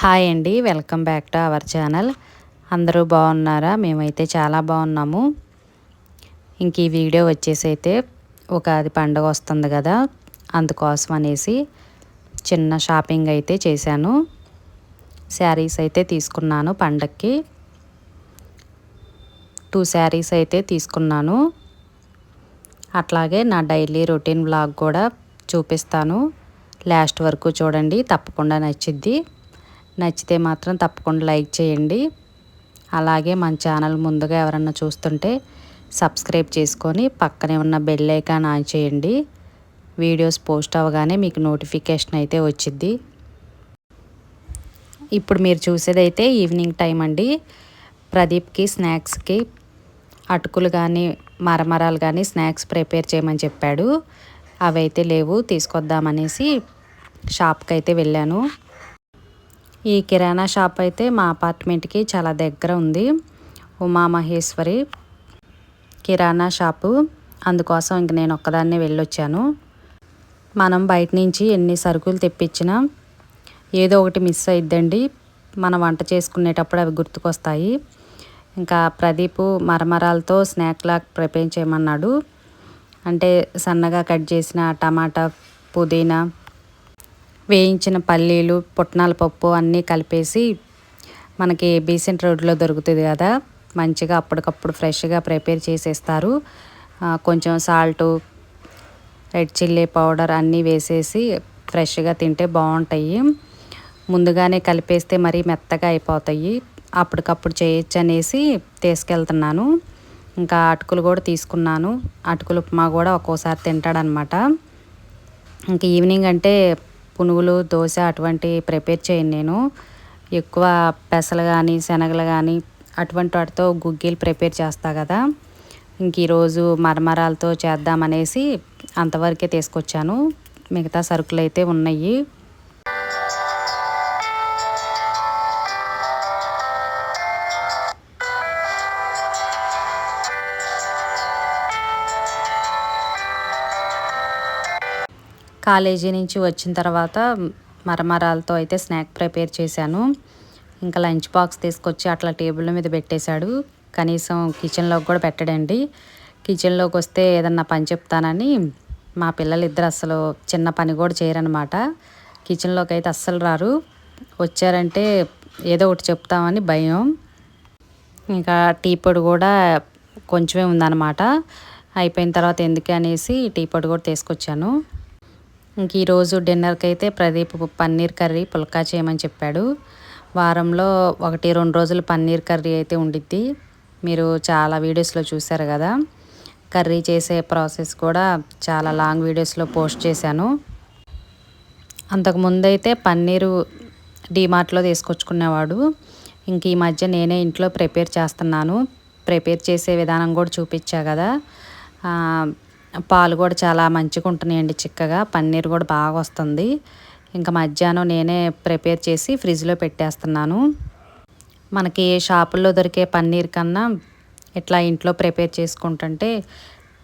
Hi అండి welcome back to our channel. అందరూ బాగున్నారా? మేమైతే చాలా బాగున్నాము. ఇంక ఈ వీడియో వచ్చేసి అయితే ఒక అది పండుగ వస్తుంది కదా అందుకోసం అనేసి చిన్న షాపింగ్ అయితే చేశాను. శారీస్ అయితే తీసుకున్నాను పండక్కి. టూ శారీస్ అయితే తీసుకున్నాను. అట్లాగే నా డైలీ రొటీన్ బ్లాగ్ కూడా చూపిస్తాను. లాస్ట్ వరకు చూడండి తప్పకుండా నచ్చిద్ది. నచ్చితే మాత్రం తప్పకుండా లైక్ చేయండి. అలాగే మన ఛానల్ ముందుగా ఎవరన్నా చూస్తుంటే సబ్స్క్రైబ్ చేసుకొని పక్కనే ఉన్న బెల్ ఐకాన్ ఆన్ చేయండి. వీడియోస్ పోస్ట్ అవ్వగానే మీకు నోటిఫికేషన్ అయితే వచ్చిద్ది. ఇప్పుడు మీరు చూసేదైతే ఈవినింగ్ టైం అండి. ప్రదీప్కి స్నాక్స్కి అటుకులు కానీ మరమరాలు కానీ స్నాక్స్ ప్రిపేర్ చేయమని చెప్పాడు. అవైతే లేవు తీసుకొద్దామనేసి షాప్కి అయితే వెళ్ళాను. ఈ కిరాణా షాప్ అయితే మా అపార్ట్మెంట్కి చాలా దగ్గర ఉంది. ఉమామహేశ్వరి కిరాణా షాపు. అందుకోసం ఇంక నేను ఒక్కదాన్నే వెళ్ళొచ్చాను. మనం బయట నుంచి ఎన్ని సరుకులు తెప్పించినా ఏదో ఒకటి మిస్ అయిద్దండి. మనం వంట చేసుకునేటప్పుడు అవి గుర్తుకొస్తాయి. ఇంకా ప్రదీపు మరమరాలతో స్నాక్ లాగా ప్రిపేర్ చేయమన్నాడు. అంటే సన్నగా కట్ చేసిన టమాటా పుదీనా వేయించిన పల్లీలు పుట్నాల పప్పు అన్నీ కలిపేసి మనకి బీసెంట్ రోడ్లో దొరుకుతుంది కదా. మంచిగా అప్పటికప్పుడు ఫ్రెష్గా ప్రిపేర్ చేసేస్తారు. కొంచెం సాల్టు రెడ్ చిల్లీ పౌడర్ అన్నీ వేసేసి ఫ్రెష్గా తింటే బాగుంటాయి. ముందుగానే కలిపేస్తే మరీ మెత్తగా అయిపోతాయి. అప్పటికప్పుడు చేయొచ్చు అనేసి తీసుకెళ్తున్నాను. ఇంకా అటుకులు కూడా తీసుకున్నాను. అటుకులు ఉప్మా కూడా ఒక్కోసారి తింటాడనమాట. ఇంక ఈవినింగ్ అంటే పునుగులు దోశ అటువంటి ప్రిపేర్ చేయను నేను. ఎక్కువ పెసలు కానీ శనగలు కానీ అటువంటి వాటితో గుగ్గీలు ప్రిపేర్ చేస్తా కదా. ఇంక ఈరోజు మరమరాలతో చేద్దామనేసి అంతవరకే తీసుకొచ్చాను. మిగతా సరుకులు అయితే ఉన్నాయి. కాలేజీ నుంచి వచ్చిన తర్వాత మరమరాలతో అయితే స్నాక్ ప్రిపేర్ చేశాను. ఇంకా లంచ్ బాక్స్ తీసుకొచ్చి అట్లా టేబుల్ మీద పెట్టేశాడు. కనీసం కిచెన్లోకి కూడా పెట్టడండి. కిచెన్లోకి వస్తే ఏదన్నా పని చెప్తానని మా పిల్లలు ఇద్దరు అసలు చిన్న పని కూడా చేయరనమాట కిచెన్లోకి అయితే అస్సలు రారు. వచ్చారంటే ఏదో ఒకటి చెప్తామని భయం. ఇంకా టీ పొడి కూడా కొంచెమే ఉందన్నమాట. అయిపోయిన తర్వాత ఎందుకు అనేసి టీ పొడి కూడా తీసుకొచ్చాను. ఇంక ఈరోజు డిన్నర్కి అయితే ప్రదీప్ పన్నీర్ కర్రీ పుల్కా చేయమని చెప్పాడు. వారంలో ఒకటి రెండు రోజులు పన్నీర్ కర్రీ అయితే ఉండిద్ది. మీరు చాలా వీడియోస్లో చూసారు కదా. కర్రీ చేసే ప్రాసెస్ కూడా చాలా లాంగ్ వీడియోస్లో పోస్ట్ చేశాను. అంతకుముందు అయితే పన్నీరు డీమార్ట్లో తీసుకొచ్చుకునేవాడు. ఇంక ఈ మధ్య నేనే ఇంట్లో ప్రిపేర్ చేస్తున్నాను. ప్రిపేర్ చేసే విధానం కూడా చూపించా కదా. పాలు కూడా చాలా మంచిగా ఉంటున్నాయండి చిక్కగా. పన్నీర్ కూడా బాగా వస్తుంది ఇంకా మధ్యాహ్నం నేనే ప్రిపేర్ చేసి ఫ్రిడ్జ్లో పెట్టేస్తున్నాను. మనకి షాపుల్లో దొరికే పన్నీర్ కన్నా ఇట్లా ఇంట్లో ప్రిపేర్ చేసుకుంటుంటే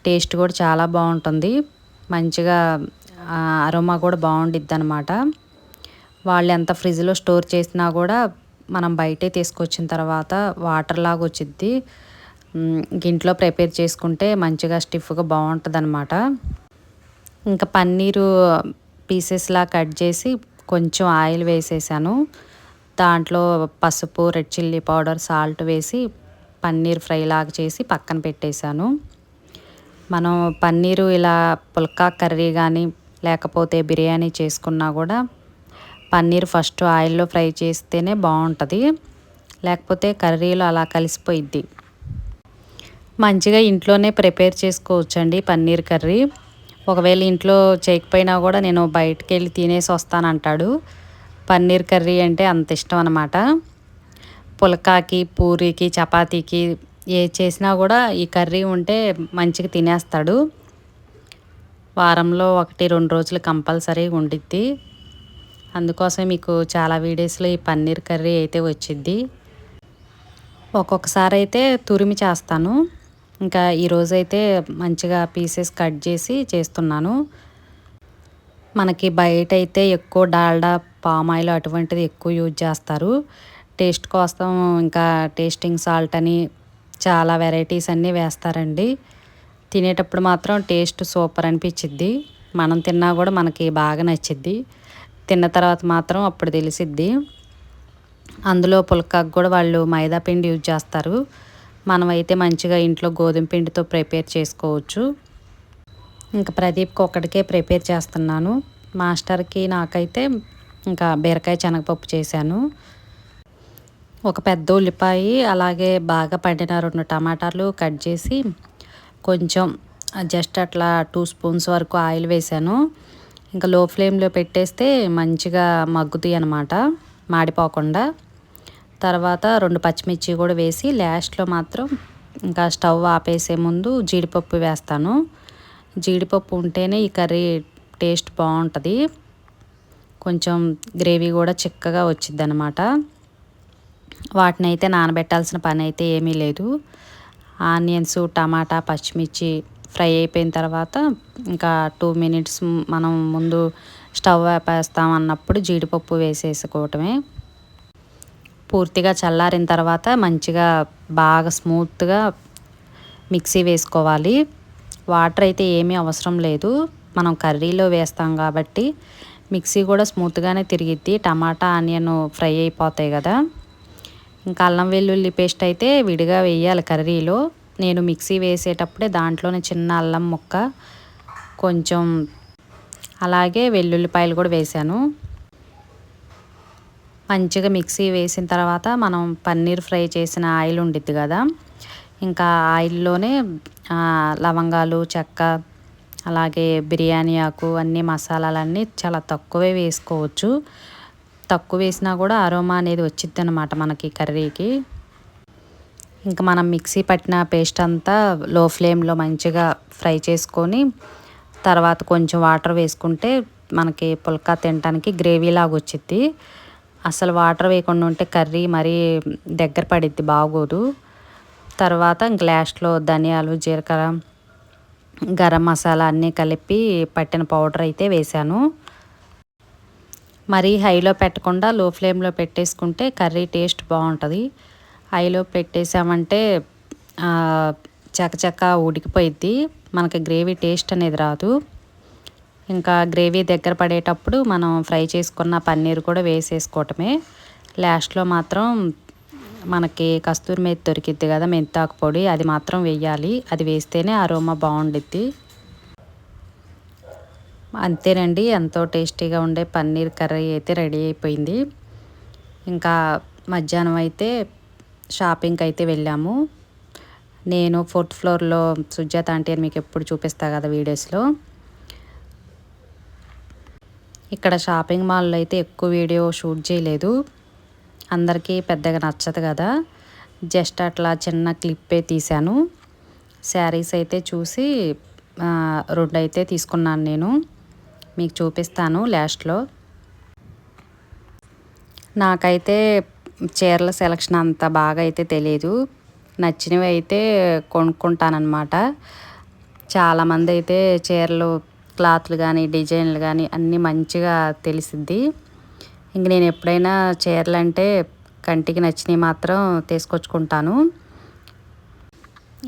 టేస్ట్ కూడా చాలా బాగుంటుంది. మంచిగా అరోమా కూడా బాగుండిద్ది అనమాట వాళ్ళు ఎంత ఫ్రిడ్జ్లో స్టోర్ చేసినా కూడా మనం బయటే తీసుకొచ్చిన తర్వాత వాటర్ లాగా వచ్చిద్ది ఇంట్లో ప్రిపేర్ చేసుకుంటే మంచిగా స్టిఫ్గా బాగుంటుంది అనమాట ఇంకా పన్నీరు పీసెస్లా కట్ చేసి కొంచెం ఆయిల్ వేసేసాను. దాంట్లో పసుపు రెడ్ చిల్లీ పౌడర్ సాల్ట్ వేసి పన్నీర్ ఫ్రై లాగా చేసి పక్కన పెట్టేశాను. మనం పన్నీరు ఇలా పుల్కా కర్రీ కానీ లేకపోతే బిర్యానీ చేసుకున్నా కూడా పన్నీర్ ఫస్ట్ ఆయిల్లో ఫ్రై చేస్తేనే బాగుంటుంది. లేకపోతే కర్రీలో అలా కలిసిపోయిద్ది. మంచిగా ఇంట్లోనే ప్రిపేర్ చేసుకోవచ్చండి పన్నీర్ కర్రీ. ఒకవేళ ఇంట్లో చేయకపోయినా కూడా నేను బయటకు వెళ్ళి తినేసి వస్తానంటాడు. పన్నీర్ కర్రీ అంటే అంత ఇష్టం అనమాట పులకాకి పూరికి చపాతీకి ఏ చేసినా కూడా ఈ కర్రీ ఉంటే మంచిగా తినేస్తాడు. వారంలో ఒకటి రెండు రోజులు కంపల్సరీ ఉండిద్ది. అందుకోసం మీకు చాలా వీడియోస్లో ఈ పన్నీర్ కర్రీ అయితే వచ్చిద్ది. ఒక్కొక్కసారి అయితే తురిమి చేస్తాను. ఇంకా ఈరోజైతే మంచిగా పీసెస్ కట్ చేసి చేస్తున్నాను. మనకి బయట అయితే ఎక్కువ డాల్డా పామ్ ఆయిల్ అటువంటిది ఎక్కువ యూజ్ చేస్తారు. టేస్ట్ కోసం ఇంకా టేస్టింగ్ సాల్ట్ అని చాలా వెరైటీస్ అన్నీ వేస్తారండి. తినేటప్పుడు మాత్రం టేస్ట్ సూపర్ అనిపించిద్ది. మనం తిన్నా కూడా మనకి బాగా నచ్చిద్ది. తిన్న తర్వాత మాత్రం అప్పుడు తెలిసిద్ది. అందులో పుల్కాకు కూడా వాళ్ళు మైదా పిండి యూజ్ చేస్తారు. మనమైతే మంచిగా ఇంట్లో గోధుమ పిండితో ప్రిపేర్ చేసుకోవచ్చు. ఇంకా ప్రదీప్కి ఒక్కడికే ప్రిపేర్ చేస్తున్నాను. మాస్టర్కి నాకైతే ఇంకా బీరకాయ శనగపప్పు చేశాను. ఒక పెద్ద ఉల్లిపాయ అలాగే బాగా పండిన రెండు టమాటాలు కట్ చేసి కొంచెం జస్ట్ అట్లా టూ స్పూన్స్ వరకు ఆయిల్ వేసాను ఇంకా లో ఫ్లేమ్లో పెట్టేస్తే మంచిగా మగ్గుతాయి అన్నమాట మాడిపోకుండా. తర్వాత రెండు పచ్చిమిర్చి కూడా వేసి లాస్ట్లో మాత్రం ఇంకా స్టవ్ ఆపేసే ముందు జీడిపప్పు వేస్తాను. జీడిపప్పు ఉంటేనే ఈ కర్రీ టేస్ట్ బాగుంటుంది. కొంచెం గ్రేవీ కూడా చిక్కగా వచ్చింది అనమాట వాటిని అయితే నానబెట్టాల్సిన పని అయితే ఏమీ లేదు. ఆనియన్స్ టమాటా పచ్చిమిర్చి ఫ్రై అయిపోయిన తర్వాత ఇంకా టూ మినిట్స్ మనం ముందు స్టవ్ వేపేస్తాం అన్నప్పుడు జీడిపప్పు వేసేసుకోవటమే. పూర్తిగా చల్లారిన తర్వాత మంచిగా బాగా స్మూత్గా మిక్సీ వేసుకోవాలి. వాటర్ అయితే ఏమీ అవసరం లేదు. మనం కర్రీలో వేస్తాం కాబట్టి మిక్సీ కూడా స్మూత్గానే తిరిగిద్ది. టమాటా ఆనియన్ ఫ్రై అయిపోతాయి కదా. ఇంకా అల్లం వెల్లుల్లి పేస్ట్ అయితే విడిగా వేయాలి కర్రీలో. నేను మిక్సీ వేసేటప్పుడే దాంట్లోనే చిన్న అల్లం ముక్క కొంచెం అలాగే వెల్లుల్లిపాయలు కూడా వేసాను మంచిగా మిక్సీ వేసిన తర్వాత మనం పన్నీర్ ఫ్రై చేసిన ఆయిల్ ఉండిద్ది కదా. ఇంకా ఆయిల్లోనే లవంగాలు చెక్క అలాగే బిర్యానీ ఆకు అన్ని మసాలాలన్నీ చాలా తక్కువే వేసుకోవచ్చు. తక్కువ వేసినా కూడా అరోమా అనేది వచ్చిద్ది అనమాట మనకి కర్రీకి. ఇంకా మనం మిక్సీ పట్టిన పేస్ట్ అంతా లో ఫ్లేమ్లో మంచిగా ఫ్రై చేసుకొని తర్వాత కొంచెం వాటర్ వేసుకుంటే మనకి పుల్కా తినడానికి గ్రేవీ లాగా వచ్చిద్ది అసలు వాటర్ వేయకుండా ఉంటే కర్రీ మరీ దగ్గర పడిద్ది బాగోదు. తర్వాత ఇంక లాస్ట్లో ధనియాలు జీలకర్ర గరం మసాలా అన్నీ కలిపి పట్టిన పౌడర్ అయితే వేశాను. మరీ హైలో పెట్టకుండా లో ఫ్లేమ్లో పెట్టేసుకుంటే కర్రీ టేస్ట్ బాగుంటుంది. హైలో పెట్టేసామంటే చకచక ఉడికిపోయిద్ది. మనకి గ్రేవీ టేస్ట్ అనేది రాదు. ఇంకా గ్రేవీ దగ్గర పడేటప్పుడు మనం ఫ్రై చేసుకున్న పన్నీర్ కూడా వేసేసుకోవటమే. లాస్ట్లో మాత్రం మనకి కస్తూరి మేతి దొరికిద్ది కదా మెంతాకు పొడి అది మాత్రం వేయాలి. అది వేస్తేనే అరోమా బాగుండిద్ది. అంతేనండి ఎంతో టేస్టీగా ఉండే పన్నీర్ కర్రీ అయితే రెడీ అయిపోయింది. ఇంకా మధ్యాహ్నం అయితే షాపింగ్కి అయితే వెళ్ళాము. నేను ఫోర్త్ ఫ్లోర్లో సుజాత ఆంటీ అని మీకు ఎప్పుడు చూపిస్తా కదా వీడియోస్లో. ఇక్కడ షాపింగ్ మాల్లో అయితే ఎక్కువ వీడియో షూట్ చేయలేదు. అందరికీ పెద్దగా నచ్చదు కదా. జస్ట్ అట్లా చిన్న క్లిప్పే తీశాను. శారీస్ అయితే చూసి రెండు అయితే తీసుకున్నాను నేను. మీకు చూపిస్తాను లాస్ట్లో. నాకైతే చీరల సెలక్షన్ అంత బాగా అయితే తెలియదు నచ్చినవి అయితే కొనుక్కుంటానమాట చాలామంది అయితే చీరలు క్లాత్లు కానీ డిజైన్లు కానీ అన్నీ మంచిగా తెలిసిద్ది. ఇంక నేను ఎప్పుడైనా చీరలు అంటే కంటికి నచ్చినవి మాత్రం తీసుకొచ్చుకుంటాను.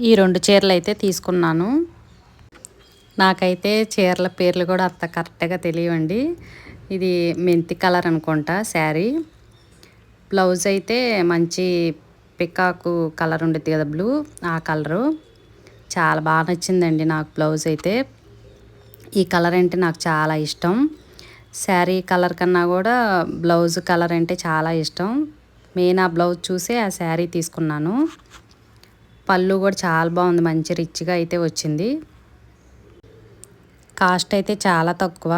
ఈ రెండు చీరలు అయితే తీసుకున్నాను. నాకైతే చీరల పేర్లు కూడా అంత కరెక్ట్గా తెలియండి ఇది మెంతి కలర్ అనుకుంటా శారీ. బ్లౌజ్ అయితే మంచి పికాకు కలర్ ఉండేది కదా బ్లూ. ఆ కలరు. చాలా బాగా నచ్చిందండి నాకు బ్లౌజ్ అయితే. ఈ కలర్ అంటే నాకు చాలా ఇష్టం. శారీ కలర్ కన్నా కూడా బ్లౌజ్ కలర్ అంటే చాలా ఇష్టం. మెయిన్ ఆ బ్లౌజ్ చూసే ఆ శారీ తీసుకున్నాను. పళ్ళు కూడా చాలా బాగుంది. మంచి రిచ్గా అయితే వచ్చింది. కాస్ట్ అయితే చాలా తక్కువ.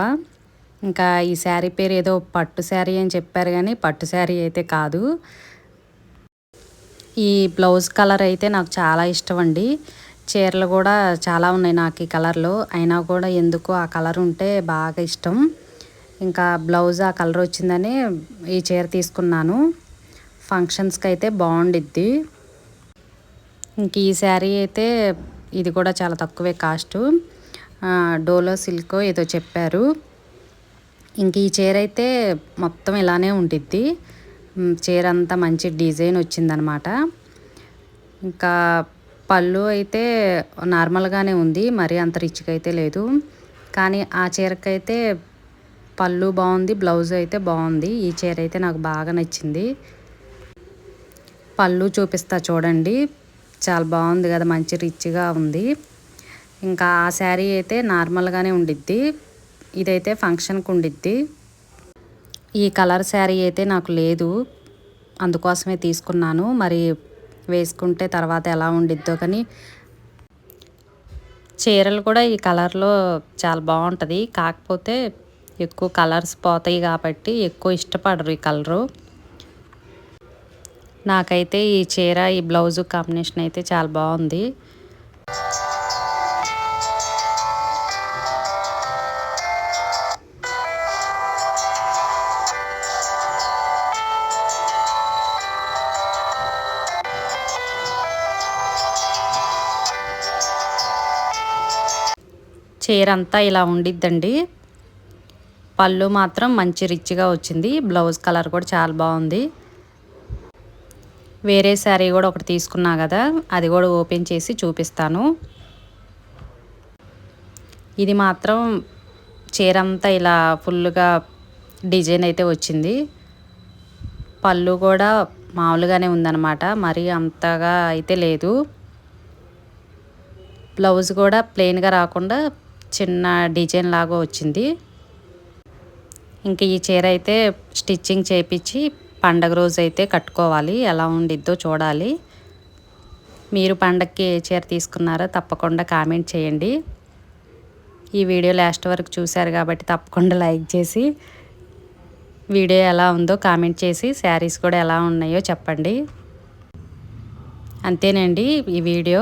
ఇంకా ఈ శారీ పేరు ఏదో పట్టు శారీ అని చెప్పారు కానీ పట్టు శారీ అయితే కాదు. ఈ బ్లౌజ్ కలర్ అయితే నాకు చాలా ఇష్టం అండి. చీరలు కూడా చాలా ఉన్నాయి నాకు ఈ కలర్లో. అయినా కూడా ఎందుకు ఆ కలర్ ఉంటే బాగా ఇష్టం. ఇంకా బ్లౌజ్ ఆ కలర్ వచ్చిందని ఈ చీర తీసుకున్నాను. ఫంక్షన్స్కి అయితే బాగుండిద్ది. ఇంక ఈ శారీ అయితే ఇది కూడా చాలా తక్కువే కాస్ట్ డోలో సిల్క్ ఏదో చెప్పారు. ఇంక ఈ చీర అయితే మొత్తం ఇలానే ఉండిద్ది. చీర అంతా మంచి డిజైన్ వచ్చిందనమాట. ఇంకా పళ్ళు అయితే నార్మల్గానే ఉంది మరి అంత రిచ్గా అయితే లేదు. కానీ ఆ చీరకైతే పళ్ళు బాగుంది బ్లౌజ్ అయితే బాగుంది. ఈ చీర అయితే నాకు బాగా నచ్చింది. పళ్ళు చూపిస్తా చూడండి. చాలా బాగుంది కదా మంచి రిచ్గా ఉంది. ఇంకా ఆ శారీ అయితే నార్మల్గానే ఉండిద్ది. ఇదైతే ఫంక్షన్కి ఉండిద్ది. ఈ కలర్ శారీ అయితే నాకు లేదు. అందుకోసమే తీసుకున్నాను. మరి వేసుకుంటే తర్వాత ఎలా ఉండిద్దో కానీ చీరలు కూడా ఈ కలర్లో చాలా బాగుంటుంది. కాకపోతే ఎక్కువ కలర్స్ పోతాయి కాబట్టి ఎక్కువ ఇష్టపడరు ఈ కలరు. నాకైతే ఈ చీర ఈ బ్లౌజు కాంబినేషన్ అయితే చాలా బాగుంది. చీర అంతా ఇలా ఉండిద్దండి. పళ్ళు మాత్రం మంచి రిచ్గా వచ్చింది. బ్లౌజ్ కలర్ కూడా చాలా బాగుంది. వేరే శారీ కూడా ఒకటి తీసుకున్నా కదా అది కూడా ఓపెన్ చేసి చూపిస్తాను. ఇది మాత్రం చీర అంతా ఇలా ఫుల్గా డిజైన్ అయితే వచ్చింది. పళ్ళు కూడా మామూలుగానే ఉందన్నమాట మరి అంతగా అయితే లేదు. బ్లౌజ్ కూడా ప్లెయిన్గా రాకుండా చిన్న డిజైన్ లాగా వచ్చింది. ఇంకా ఈ చీర అయితే స్టిచ్చింగ్ చేపించి పండగ రోజు అయితే కట్టుకోవాలి. ఎలా ఉండిద్దో చూడాలి. మీరు పండగకి ఏ చీర తీసుకున్నారో తప్పకుండా కామెంట్ చేయండి. ఈ వీడియో లాస్ట్ వరకు చూశారు కాబట్టి తప్పకుండా లైక్ చేసి వీడియో ఎలా ఉందో కామెంట్ చేసి శారీస్ కూడా ఎలా ఉన్నాయో చెప్పండి. అంతేనండి ఈ వీడియో.